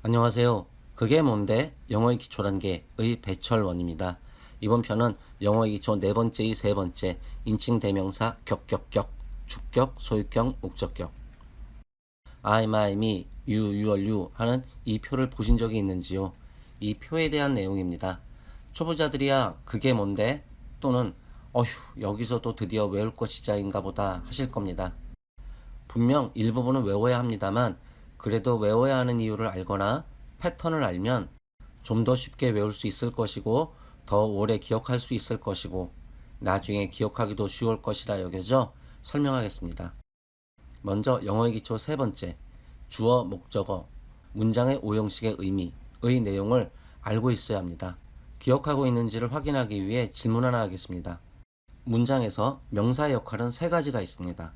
안녕하세요. 그게 뭔데? 영어의 기초란 게의 배철원입니다. 이번 편은 영어의 기초 네 번째의 세 번째 인칭 대명사 격격격 주격 소유격 목적격 I, my, me, you, your, you 하는 이 표를 보신 적이 있는지요? 이 표에 대한 내용입니다. 초보자들이야 그게 뭔데? 또는 어휴 여기서도 드디어 외울 것이자인가 보다 하실 겁니다. 분명 일부분은 외워야 합니다만 그래도 외워야 하는 이유를 알거나 패턴을 알면 좀 더 쉽게 외울 수 있을 것이고 더 오래 기억할 수 있을 것이고 나중에 기억하기도 쉬울 것이라 여겨져 설명하겠습니다. 먼저 영어의 기초 세 번째 주어 목적어 문장의 오형식의 의미의 내용을 알고 있어야 합니다. 기억하고 있는지를 확인하기 위해 질문 하나 하겠습니다. 문장에서 명사의 역할은 세 가지가 있습니다.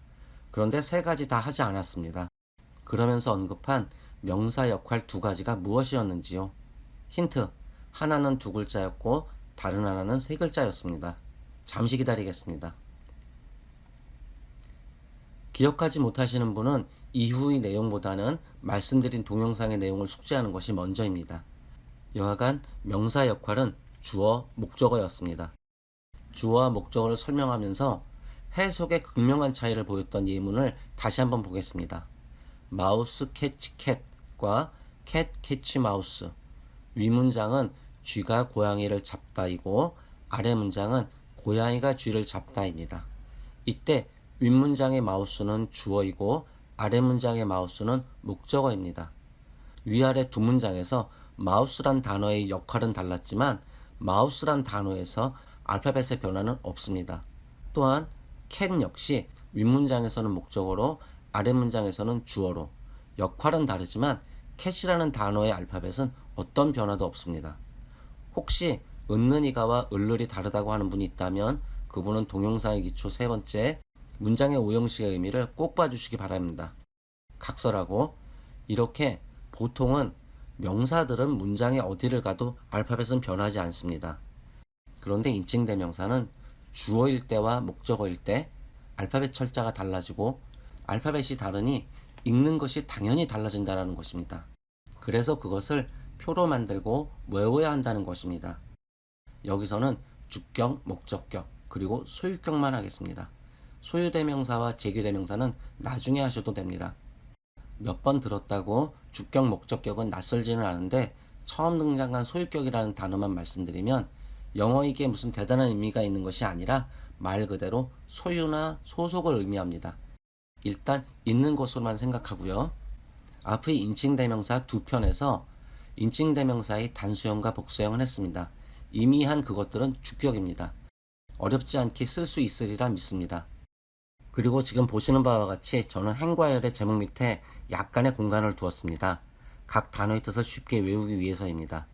그런데 세 가지 다 하지 않았습니다. 그러면서 언급한 명사 역할 두 가지가 무엇이었는지요? 힌트. 하나는 두 글자였고 다른 하나는 세 글자였습니다. 잠시 기다리겠습니다. 기억하지 못하시는 분은 이후의 내용보다는 말씀드린 동영상의 내용을 숙지하는 것이 먼저입니다. 여하간 명사 역할은 주어, 목적어였습니다. 주어와 목적어를 설명하면서 해석의 극명한 차이를 보였던 예문을 다시 한번 보겠습니다. 마우스 캐치 캣과 캣 캐치 마우스. 위 문장은 쥐가 고양이를 잡다이고 아래 문장은 고양이가 쥐를 잡다입니다. 이때 윗 문장의 마우스는 주어이고 아래 문장의 마우스는 목적어입니다. 위아래 두 문장에서 마우스란 단어의 역할은 달랐지만 마우스란 단어에서 알파벳의 변화는 없습니다. 또한 캔 역시 윗문장에서는 목적어로 아래 문장에서는 주어로 역할은 다르지만 캣이라는 단어의 알파벳은 어떤 변화도 없습니다. 혹시 은는이가와 을를이 다르다고 하는 분이 있다면 그분은 동영상의 기초 세 번째 문장의 오형식의 의미를 꼭 봐주시기 바랍니다. 각설하고 이렇게 보통은 명사들은 문장의 어디를 가도 알파벳은 변하지 않습니다. 그런데 인칭대명사는 주어일 때와 목적어일 때 알파벳 철자가 달라지고 알파벳이 다르니 읽는 것이 당연히 달라진다는 것입니다. 그래서 그것을 표로 만들고 외워야 한다는 것입니다. 여기서는 주격, 목적격, 그리고 소유격만 하겠습니다. 소유대명사와 제규대명사는 나중에 하셔도 됩니다. 몇 번 들었다고 주격, 목적격은 낯설지는 않은데 처음 등장한 소유격이라는 단어만 말씀드리면 영어에게 무슨 대단한 의미가 있는 것이 아니라 말 그대로 소유나 소속을 의미합니다. 일단 있는 것으로만 생각하고요. 앞의 인칭대명사 두 편에서 인칭대명사의 단수형과 복수형을 했습니다. 이미 한 그것들은 주격입니다. 어렵지 않게 쓸 수 있으리라 믿습니다. 그리고 지금 보시는 바와 같이 저는 행과열의 제목 밑에 약간의 공간을 두었습니다. 각 단어의 뜻을 쉽게 외우기 위해서입니다.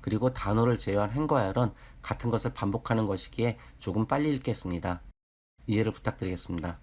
그리고 단어를 제외한 행과열은 같은 것을 반복하는 것이기에 조금 빨리 읽겠습니다. 이해를 부탁드리겠습니다.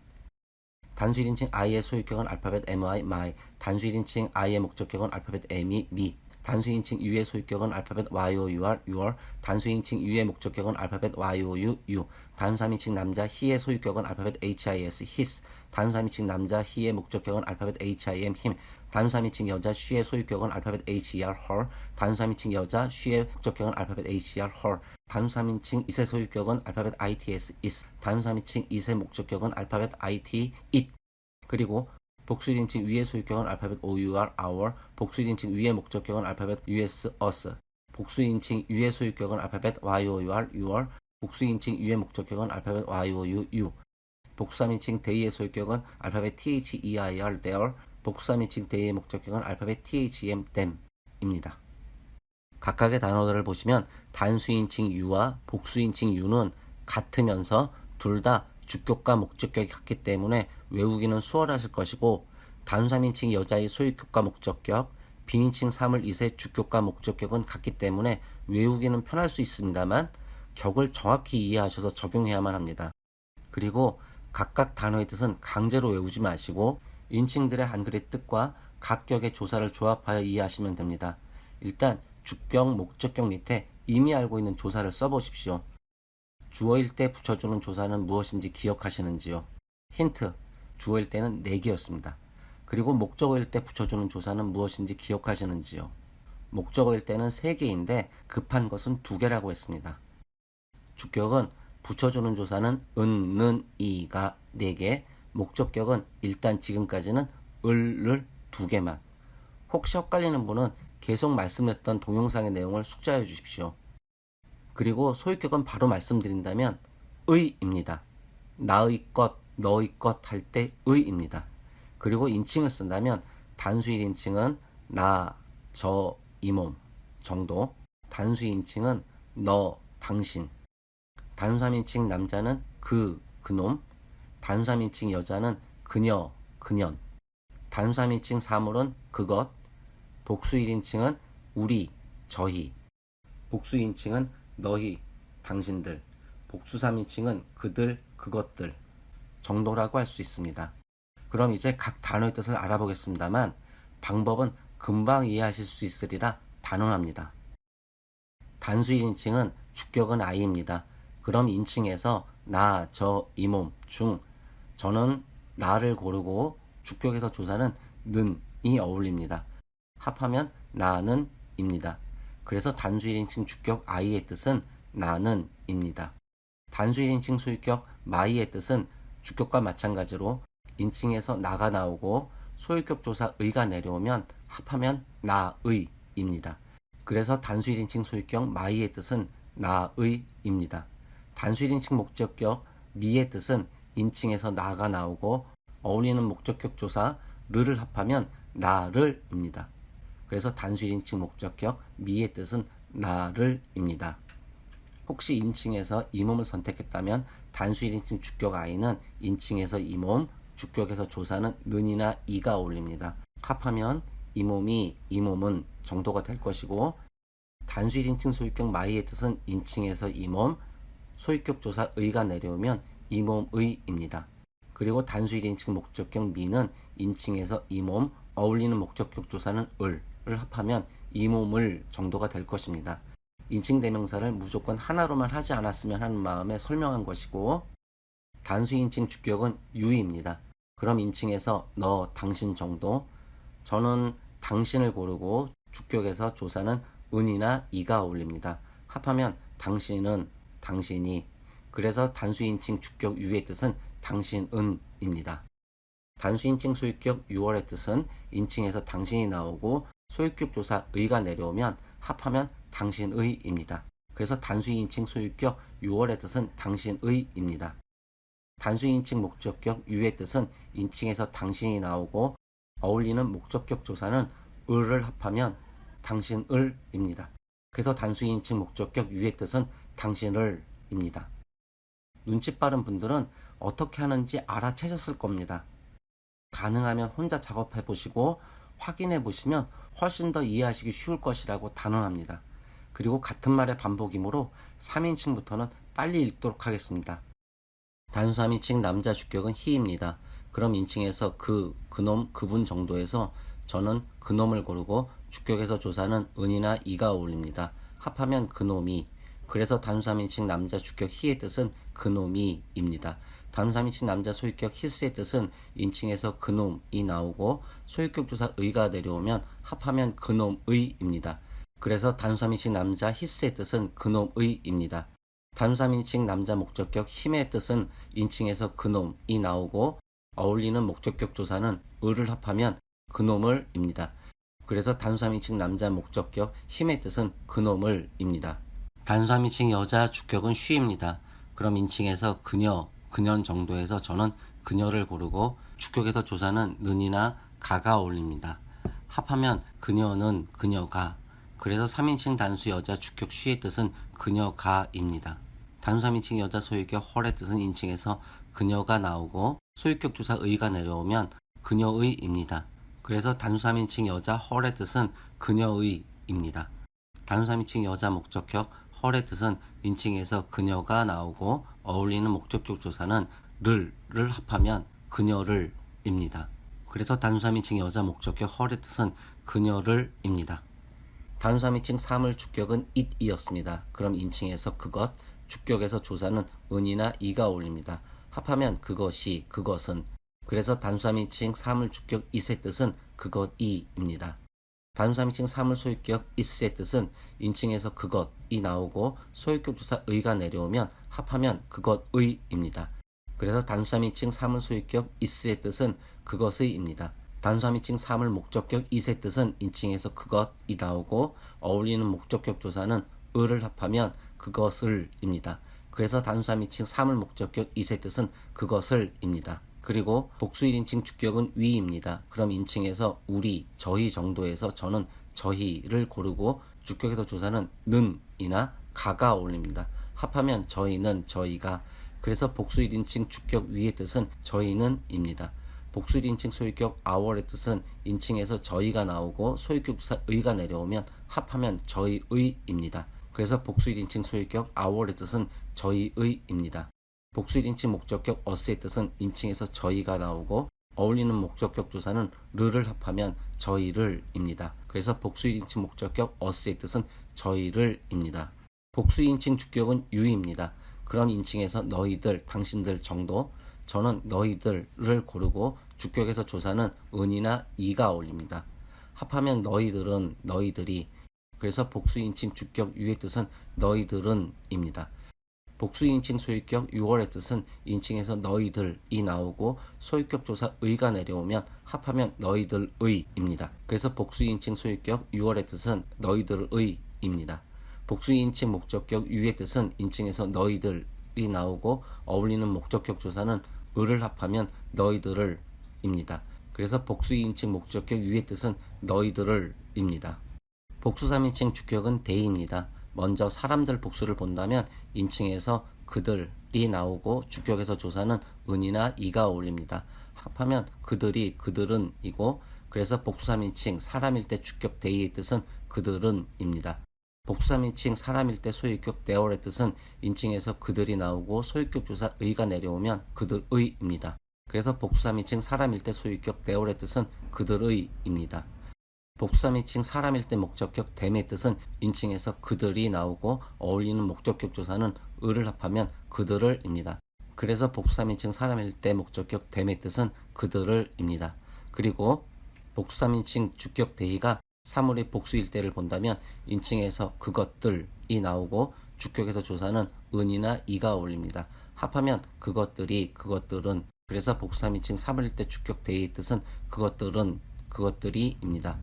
단수 1인칭 I의 소유격은 알파벳 MI, my. 단수 1인칭 I의 목적격은 알파벳 M이, me. 단수 2인칭 U의 소유격은 알파벳 YO, UR, your. 단수 2인칭 U의 목적격은 알파벳 YO, U, U. 단수 3인칭 남자 he의 소유격은 알파벳 HIS, his. 단수 3인칭 남자 he의 목적격은 알파벳 HIM, him. 단수 3인칭 여자 she의 소유격은 알파벳 HER, her. 단수 3인칭 여자 she의 목적격은 알파벳 HER, her. 단수 3인칭 is의 소유격은 알파벳 ITS, is. 단수 3인칭 is의 목적격은 알파벳 IT, it. 그리고 복수 1인칭 위의 소유격은 알파벳 OUR, our. 복수 1인칭 위의 목적격은 알파벳 US, us. 복수 2인칭 위의 소유격은 알파벳 YOUR, your. 복수 2인칭 위의 목적격은 알파벳 YOU, you. 복수 3인칭 대의의 소유격은 알파벳 THEIR, their. 복수 3인칭 대의의 목적격은 알파벳 THM, them입니다. 각각의 단어들을 보시면 단수인칭 유와 복수인칭 유는 같으면서 둘 다 주격과 목적격이 같기 때문에 외우기는 수월하실 것이고 단수 3인칭 여자의 소유격과 목적격, 빈인칭 3을 이세 주격과 목적격은 같기 때문에 외우기는 편할 수 있습니다만 격을 정확히 이해하셔서 적용해야만 합니다. 그리고 각각 단어의 뜻은 강제로 외우지 마시고 인칭들의 한글의 뜻과 각 격의 조사를 조합하여 이해하시면 됩니다. 일단 주격, 목적격 밑에 이미 알고 있는 조사를 써보십시오. 주어일 때 붙여주는 조사는 무엇인지 기억하시는지요? 힌트, 주어일 때는 4개였습니다. 그리고 목적어일 때 붙여주는 조사는 무엇인지 기억하시는지요? 목적어일 때는 세 개인데 급한 것은 두 개라고 했습니다. 주격은 붙여주는 조사는 은, 는, 이가 네 개, 목적격은 일단 지금까지는 을을 두 개만. 혹시 헷갈리는 분은 계속 말씀했던 동영상의 내용을 숙지해 주십시오. 그리고 소유격은 바로 말씀드린다면 의입니다. 나의 것, 너의 것 할 때 의입니다. 그리고 인칭을 쓴다면 단수 1인칭은 나, 저, 이 몸 정도, 단수 2인칭은 너, 당신, 단수 3인칭 남자는 그, 그놈, 단수 3인칭 여자는 그녀, 그년, 단수 3인칭 사물은 그것, 복수 1인칭은 우리, 저희, 복수 2인칭은 너희, 당신들, 복수 3인칭은 그들, 그것들 정도라고 할 수 있습니다. 그럼 이제 각 단어의 뜻을 알아보겠습니다만 방법은 금방 이해하실 수 있으리라 단언합니다. 단수 1인칭은 주격은 I입니다. 그럼 인칭에서 나, 저, 이 몸, 중 저는 나를 고르고 주격에서 조사는 는이 어울립니다. 합하면 나는 입니다. 그래서 단수 1인칭 주격 I의 뜻은 나는 입니다. 단수 1인칭 소유격 마이의 뜻은 주격과 마찬가지로 인칭에서 나가 나오고 소유격 조사 의가 내려오면 합하면 나의입니다. 그래서 단수 1인칭 소유격 마이의 뜻은 나의입니다. 단수 1인칭 목적격 미의 뜻은 인칭에서 나가 나오고 어울리는 목적격 조사 르를 합하면 나를입니다. 그래서 단수 1인칭 목적격 미의 뜻은 나를입니다. 혹시 인칭에서 이 몸을 선택했다면 단수 1인칭 주격 아이는 인칭에서 이 몸, 주격에서 조사는 는이나 이가 어울립니다. 합하면 이 몸이 이 몸은 정도가 될 것이고 단수 1인칭 소유격 마이의 뜻은 인칭에서 이 몸, 소유격 조사 의가 내려오면 이 몸의입니다. 그리고 단수 1인칭 목적격 미는 인칭에서 이 몸, 어울리는 목적격 조사는 을을 합하면 이 몸을 정도가 될 것입니다. 인칭 대명사를 무조건 하나로만 하지 않았으면 하는 마음에 설명한 것이고 단수 인칭 주격은 유입니다. 그럼 인칭에서 너, 당신 정도 저는 당신을 고르고 주격에서 조사는 은이나 이가 어울립니다. 합하면 당신은 당신이 그래서 단수 인칭 주격 유의 뜻은 당신은입니다. 단수 인칭 소유격 6월의 뜻은 인칭에서 당신이 나오고 소유격 조사 의가 내려오면 합하면 당신의입니다. 그래서 단수인칭 소유격 6월의 뜻은 당신의입니다. 단수인칭 목적격 유의 뜻은 인칭에서 당신이 나오고 어울리는 목적격 조사는 을을 합하면 당신을입니다. 그래서 단수인칭 목적격 유의 뜻은 당신을입니다. 눈치 빠른 분들은 어떻게 하는지 알아채셨을 겁니다. 가능하면 혼자 작업해 보시고 확인해 보시면 훨씬 더 이해하시기 쉬울 것이라고 단언합니다. 그리고 같은 말의 반복이므로 3인칭부터는 빨리 읽도록 하겠습니다. 단수 3인칭 남자 주격은 히입니다. 그럼 인칭에서 그, 그놈, 그분 정도에서 저는 그놈을 고르고 주격에서 조사는 은이나 이가 어울립니다. 합하면 그놈이 그래서 단수 3인칭 남자 주격 히의 뜻은 그놈이입니다. 3인칭 남자 소유격 히스의 뜻은 인칭에서 그놈이 나오고 소유격 조사 의가 내려오면 합하면 그놈의입니다. 그래서 단수 3인칭 남자 히스의 뜻은 그놈의입니다. 단수 3인칭 남자 목적격 힘의 뜻은 인칭에서 그놈이 나오고 어울리는 목적격 조사는 을을 합하면 그놈을입니다. 그래서 단수 3인칭 남자 목적격 힘의 뜻은 그놈을입니다. 단수 3인칭 여자 주격은 쉬입니다. 그럼 인칭에서 그녀, 그년 정도에서 저는 그녀를 고르고 주격에서 조사는 는이나 가가 어울립니다. 합하면 그녀는 그녀가 그래서 3인칭 단수 여자 주격 쉬의 뜻은 그녀가입니다. 단수 3인칭 여자 소유격 헐의 뜻은 인칭에서 그녀가 나오고 소유격 조사 의가 내려오면 그녀의입니다. 그래서 단수 3인칭 여자 헐의 뜻은 그녀의입니다. 단수 3인칭 여자 목적격 헐의 뜻은 인칭에서 그녀가 나오고 어울리는 목적격 조사는 를,를 합하면 그녀를입니다. 그래서 단수 3인칭 여자 목적격 헐의 뜻은 그녀를입니다. 단수 3인칭 사물 주격은 it이었습니다. 그럼 인칭에서 그것, 주격에서 조사는 은이나 이가 어울립니다. 합하면 그것이, 그것은. 그래서 단수 3인칭 사물 주격 it의 뜻은 그것이입니다. 단수 3인칭 사물 소유격 is의 뜻은 인칭에서 그것이 나오고 소유격 조사 의가 내려오면 합하면 그것의입니다. 그래서 단수 3인칭 사물 소유격 is의 뜻은 그것의입니다. 단수 3인칭 사물 목적격 is의 뜻은 인칭에서 그것이 나오고 어울리는 목적격 조사는 을을 합하면 그것을입니다. 그래서 단수 3인칭 사물 목적격 is의 뜻은 그것을입니다. 그리고 복수 1인칭 주격은 위입니다. 그럼 인칭에서 우리, 저희 정도에서 저는 저희를 고르고 주격에서 조사는 는이나 가가 어울립니다. 합하면 저희는 저희가 그래서 복수 1인칭 주격 위의 뜻은 저희는입니다. 복수 1인칭 소유격 our의 뜻은 인칭에서 저희가 나오고 소유격 의가 내려오면 합하면 저희의입니다. 그래서 복수 1인칭 소유격 our의 뜻은 저희의입니다. 복수 1인칭 목적격 us의 뜻은 인칭에서 저희가 나오고 어울리는 목적격 조사는 르를 합하면 저희를입니다. 그래서 복수 1인칭 목적격 us의 뜻은 저희를입니다. 복수 2인칭 주격은 you입니다. 그런 인칭에서 너희들, 당신들 정도 저는 너희들을 고르고 주격에서 조사는 은이나 이가 어울립니다. 합하면 너희들은 너희들이 그래서 복수 인칭 주격 유의 뜻은 너희들은입니다. 복수 인칭 소유격 6월의 뜻은 인칭에서 너희들이 나오고 소유격 조사 의가 내려오면 합하면 너희들의입니다. 그래서 복수 인칭 소유격 6월의 뜻은 너희들의입니다. 복수 인칭 목적격 유의 뜻은 인칭에서 너희들이 나오고 어울리는 목적격 조사는 을을 합하면 너희들을입니다. 그래서 복수 인칭 목적격 유의 뜻은 너희들을입니다. 복수 3인칭 주격은 대입니다. 먼저 사람들 복수를 본다면 인칭에서 그들이 나오고 주격에서 조사는 은이나 이가 어울립니다. 합하면 그들이 그들은 이고 그래서 복수 3인칭 사람일 때 주격 대의의 뜻은 그들은입니다. 복수 3인칭 사람일 때 소유격 there의 뜻은 인칭에서 그들이 나오고 소유격 조사 의가 내려오면 그들의입니다. 그래서 복수 3인칭 사람일 때 소유격 there의 뜻은 그들의입니다. 3인칭 사람일 때 목적격 댐의 뜻은 인칭에서 그들이 나오고 어울리는 목적격 조사는 을을 합하면 그들을입니다. 그래서 3인칭 사람일 때 목적격 댐의 뜻은 그들을입니다. 그리고 3인칭 주격 대의가 사물의 복수일 때를 본다면 인칭에서 그것들이 나오고 주격에서 조사는 은이나 이가 어울립니다. 합하면 그것들이 그것들은 그래서 3인칭 사물일 때 주격 대의의 뜻은 그것들은 그것들이입니다.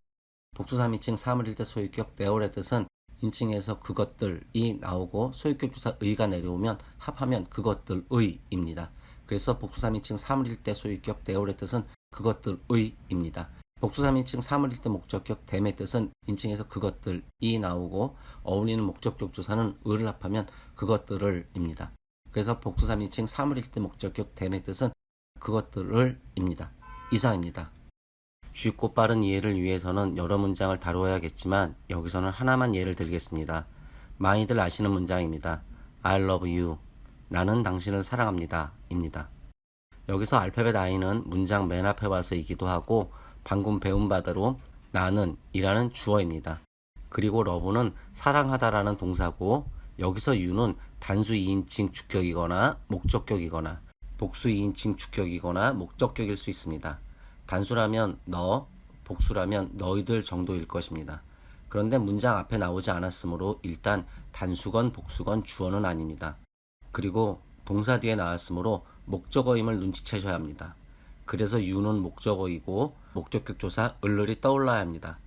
복수 3인칭 사물일 때 소유격 there의 뜻은 인칭에서 그것들이 나오고 소유격 조사 의가 내려오면 합하면 그것들의입니다. 그래서 복수 3인칭 사물일 때 소유격 there의 뜻은 그것들의입니다. 복수 3인칭 사물일 때 목적격 댐의 뜻은 인칭에서 그것들이 나오고 어울리는 목적격 조사는 을을 합하면 그것들을입니다. 그래서 복수 3인칭 사물일 때 목적격 댐의 뜻은 그것들을입니다. 이상입니다. 쉽고 빠른 이해를 위해서는 여러 문장을 다루어야겠지만 여기서는 하나만 예를 들겠습니다. 많이들 아시는 문장입니다. I love you. 나는 당신을 사랑합니다. 입니다. 여기서 알파벳 I는 문장 맨 앞에 와서 이기도 하고 방금 배운 바대로 나는 이라는 주어입니다. 그리고 러브는 사랑하다라는 동사고 여기서 you는 단수 2인칭 주격이거나 목적격이거나 복수 2인칭 주격이거나 목적격일 수 있습니다. 단수라면 너, 복수라면 너희들 정도일 것입니다. 그런데 문장 앞에 나오지 않았으므로 일단 단수건 복수건 주어는 아닙니다. 그리고 동사 뒤에 나왔으므로 목적어임을 눈치채셔야 합니다. 그래서 유는 목적어이고 목적격 조사 을을이 떠올라야 합니다.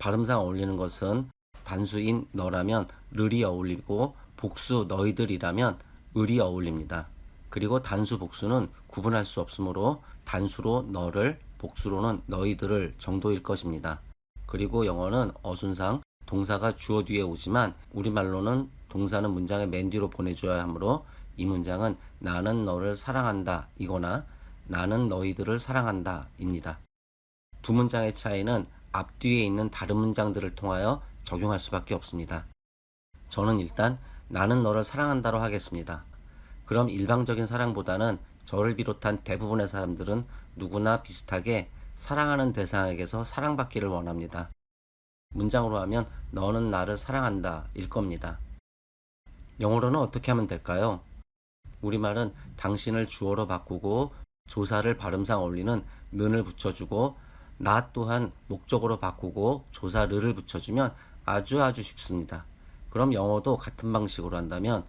발음상 어울리는 것은 단수인 너라면 르이 어울리고 복수 너희들이라면 을이 어울립니다. 그리고 단수 복수는 구분할 수 없으므로 단수로 너를 복수로는 너희들을 정도일 것입니다. 그리고 영어는 어순상 동사가 주어 뒤에 오지만 우리말로는 동사는 문장의 맨 뒤로 보내줘야 하므로 이 문장은 나는 너를 사랑한다 이거나 나는 너희들을 사랑한다 입니다. 두 문장의 차이는 앞뒤에 있는 다른 문장들을 통하여 적용할 수밖에 없습니다. 저는 일단 나는 너를 사랑한다로 하겠습니다. 그럼 일방적인 사랑보다는 저를 비롯한 대부분의 사람들은 누구나 비슷하게 사랑하는 대상에게서 사랑받기를 원합니다. 문장으로 하면 너는 나를 사랑한다 일 겁니다. 영어로는 어떻게 하면 될까요? 우리말은 당신을 주어로 바꾸고 조사를 발음상 올리는 는을 붙여주고 나 또한 목적으로 바꾸고 조사 르를 붙여주면 아주 아주 쉽습니다. 그럼 영어도 같은 방식으로 한다면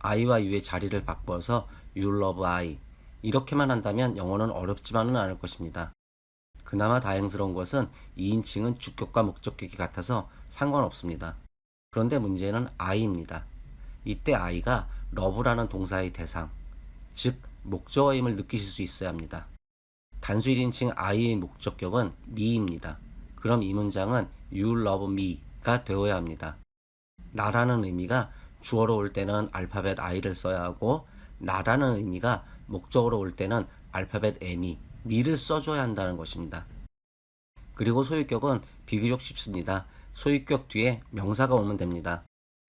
I와 U의 자리를 바꿔서 You love I 이렇게만 한다면 영어는 어렵지만은 않을 것입니다. 그나마 다행스러운 것은 2인칭은 주격과 목적격이 같아서 상관없습니다. 그런데 문제는 I입니다. 이때 I가 love라는 동사의 대상, 즉 목적어임을 느끼실 수 있어야 합니다. 단수 1인칭 I의 목적격은 me입니다. 그럼 이 문장은 You love me가 되어야 합니다. 나라는 의미가 주어로 올 때는 알파벳 I를 써야 하고 나라는 의미가 목적으로 올 때는 알파벳 M이 미를 써줘야 한다는 것입니다. 그리고 소유격은 비교적 쉽습니다. 소유격 뒤에 명사가 오면 됩니다.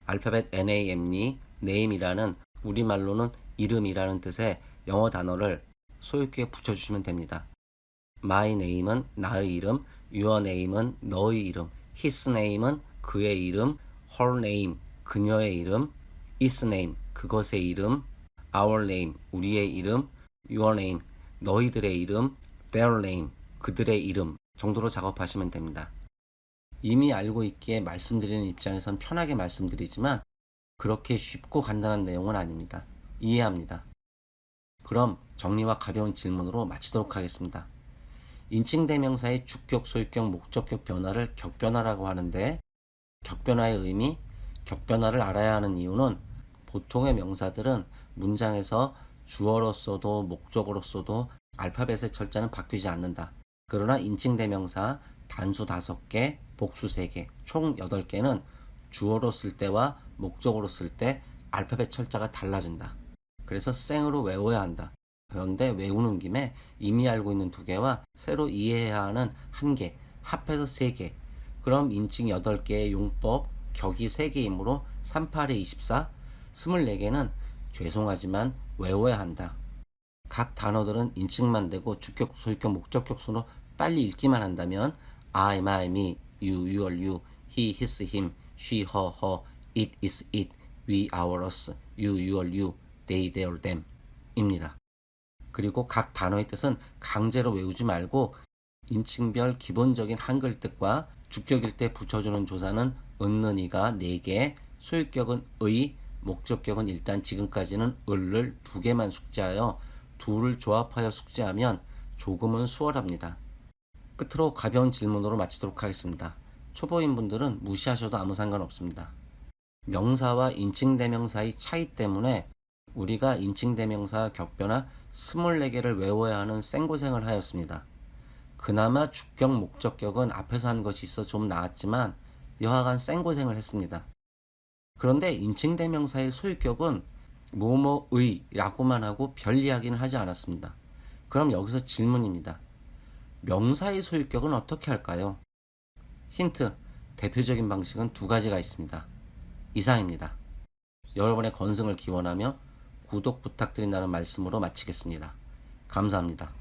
알파벳 NAM이 name이라는 우리말로는 이름이라는 뜻의 영어 단어를 소유격에 붙여주시면 됩니다. My name은 나의 이름, your name은 너의 이름, his name은 그의 이름, her name 그녀의 이름, its name 그것의 이름, our name 우리의 이름, your name 너희들의 이름, their name 그들의 이름 정도로 작업하시면 됩니다. 이미 알고 있기에 말씀드리는 입장에선 편하게 말씀드리지만 그렇게 쉽고 간단한 내용은 아닙니다. 이해합니다. 그럼 정리와 가벼운 질문으로 마치도록 하겠습니다. 인칭 대명사의 주격, 소유격, 목적격 변화를 격변화라고 하는데 격변화의 의미, 격변화를 알아야 하는 이유는 보통의 명사들은 문장에서 주어로서도 목적어로서도 알파벳의 철자는 바뀌지 않는다. 그러나 인칭 대명사 단수 5개, 복수 3개, 총 8개는 주어로 쓸 때와 목적어로 쓸 때 알파벳 철자가 달라진다. 그래서 생으로 외워야 한다. 그런데 외우는 김에 이미 알고 있는 두 개와 새로 이해해야 하는 한 개, 합해서 세 개. 그럼 인칭 8개의 용법, 격이 3개이므로 38에 24, 24개는 죄송하지만 외워야 한다. 각 단어들은 인칭만 되고 주격, 소유격, 목적격 순으로 빨리 읽기만 한다면 I, my, me, you, your, you, he, his, him, she, her, her, it, is, it, we, our, us, you, your, you, they, their, them 입니다. 그리고 각 단어의 뜻은 강제로 외우지 말고 인칭별 기본적인 한글 뜻과 주격일 때 붙여주는 조사는 은는이가 4개, 소유격은 의, 목적격은 일단 지금까지는 을을 두 개만 숙제하여 둘을 조합하여 숙제하면 조금은 수월합니다. 끝으로 가벼운 질문으로 마치도록 하겠습니다. 초보인 분들은 무시하셔도 아무 상관없습니다. 명사와 인칭대명사의 차이 때문에 우리가 인칭대명사 격변화 24개를 외워야 하는 생고생을 하였습니다. 그나마 주격 목적격은 앞에서 한 것이 있어 좀 나았지만 여하간 생고생을 했습니다. 그런데 인칭대명사의 소유격은 뭐뭐의라고만 하고 별 이야기는 하지 않았습니다. 그럼 여기서 질문입니다. 명사의 소유격은 어떻게 할까요? 힌트, 대표적인 방식은 두 가지가 있습니다. 이상입니다. 여러분의 건승을 기원하며 구독 부탁드린다는 말씀으로 마치겠습니다. 감사합니다.